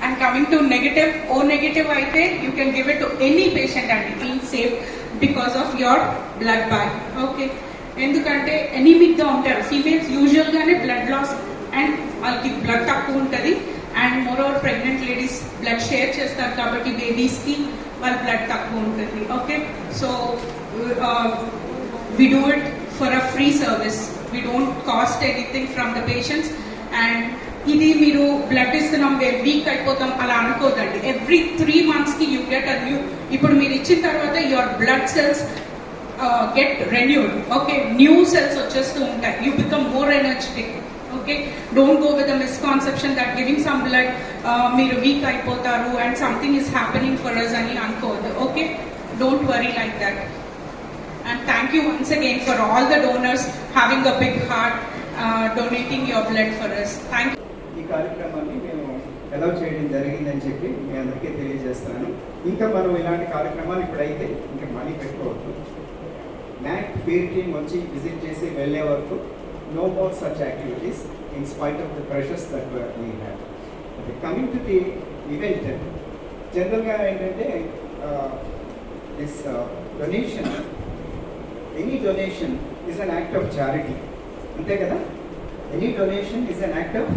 And coming to negative, O negative అయితే you can give it to any patient and it feels safe because of your blood bag. Okay. ఎందుకంటే ఎనీమిక్గా ఉంటారు females usual గానే blood loss and వాళ్ళకి blood తక్కువ ఉంటుంది and more over pregnant ladies blood share చేస్తారు కాబట్టి బేబీస్కి వాళ్ళ బ్లడ్ తక్కువ ఉంటుంది. Okay so we do it for a free service we don't cost anything from the patients and ఇది మీరు బ్లడ్ ఇస్తున్నాం వీక్ అయిపోతాం అలా అనుకోదండి. ఎవ్రీ త్రీ మంత్స్కి యూ గెట్ అ న్యూ ఇప్పుడు మీరు ఇచ్చిన తర్వాత your blood cells get renewed okay new cells వచ్చేస్తూ ఉంటాయి. You become more energetic okay don't go with misconception that giving some blood మీరు వీక్ అయిపోతారు and something is happening for us అని అనుకోవద్దు. Okay don't worry like that and thank you once again for all the donors having a big heart donating your blood for us thank Thank you. ఈ కార్యక్రమాన్ని మేము allow చేయడం జరిగిందని చెప్పి మీ అందరికీ తెలియజేస్తున్నాను. ఇంకా మనం ఇలాంటి కార్యక్రమాలు ఇప్పుడైతే ఇంకా మనీ పెట్టుకోవద్దు. మ్యాక్ పేర్ టీమ్ వచ్చి విజిట్ చేసి వెళ్ళే వరకు no more such activities in spite of the pressures that we have okay coming to the event జనరల్గా ఏంటంటే this donation any donation is an act of charity అంతే కదా? Any donation is an act of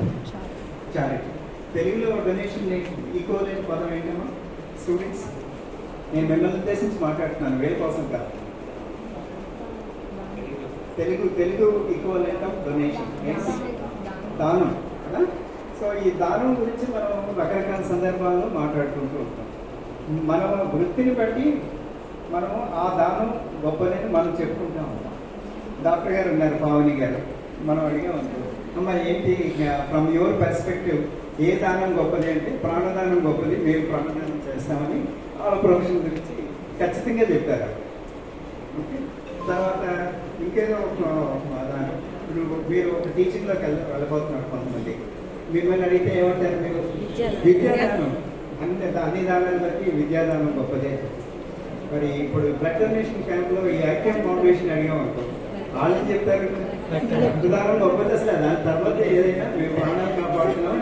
charity తెలుగులో donation ఈకో లేని పదం ఏంటమ్మా? Students నేను మిమ్మల్ని ఉద్దేశించి మాట్లాడుతున్నాను వేరే కోసం కాదు. Telugu Telugu equivalent of donation దానం కదా? సో ఈ దానం గురించి మనం రకరకాల సందర్భాల్లో మాట్లాడుకుంటూ ఉంటాం. మన వృత్తిని బట్టి మనము ఆ దానం గొప్పదని మనం చెప్పుకుంటా ఉంటాం. డాక్టర్ గారు ఉన్నారు పావని గారు. మనం అడిగామనుకో అమ్మ ఏంటి ఫ్రమ్ యువర్ పర్స్పెక్టివ్ ఏ దానం గొప్పది అంటే ప్రాణదానం గొప్పది మేము ప్రాణదానం చేస్తామని వాళ్ళ ప్రొఫెషన్ గురించి ఖచ్చితంగా చెప్పారు. ఓకే? తర్వాత ఇంకేదో ఒక దానం ఇప్పుడు మీరు ఒక టీచింగ్లోకి వెళ్ళ వెళ్ళబోతున్నారు కొంతమంది. మిమ్మల్ని అడిగితే ఏమంటారు మీరు? విద్యాదానం. అన్ని అన్ని దానాలు బట్టి విద్యాదానం గొప్పదే. మరి ఇప్పుడు బ్లడ్ డొనేషన్ క్యాంప్లో ఈ ఐక్యం ఫౌండేషన్ అడిగాం అనుకో. వాళ్ళు చెప్తారు? రక్తదానం గొప్పది అసలు. దాని తర్వాత ఏదైనా మేము ప్రాణాలు కాపాడుతున్నాం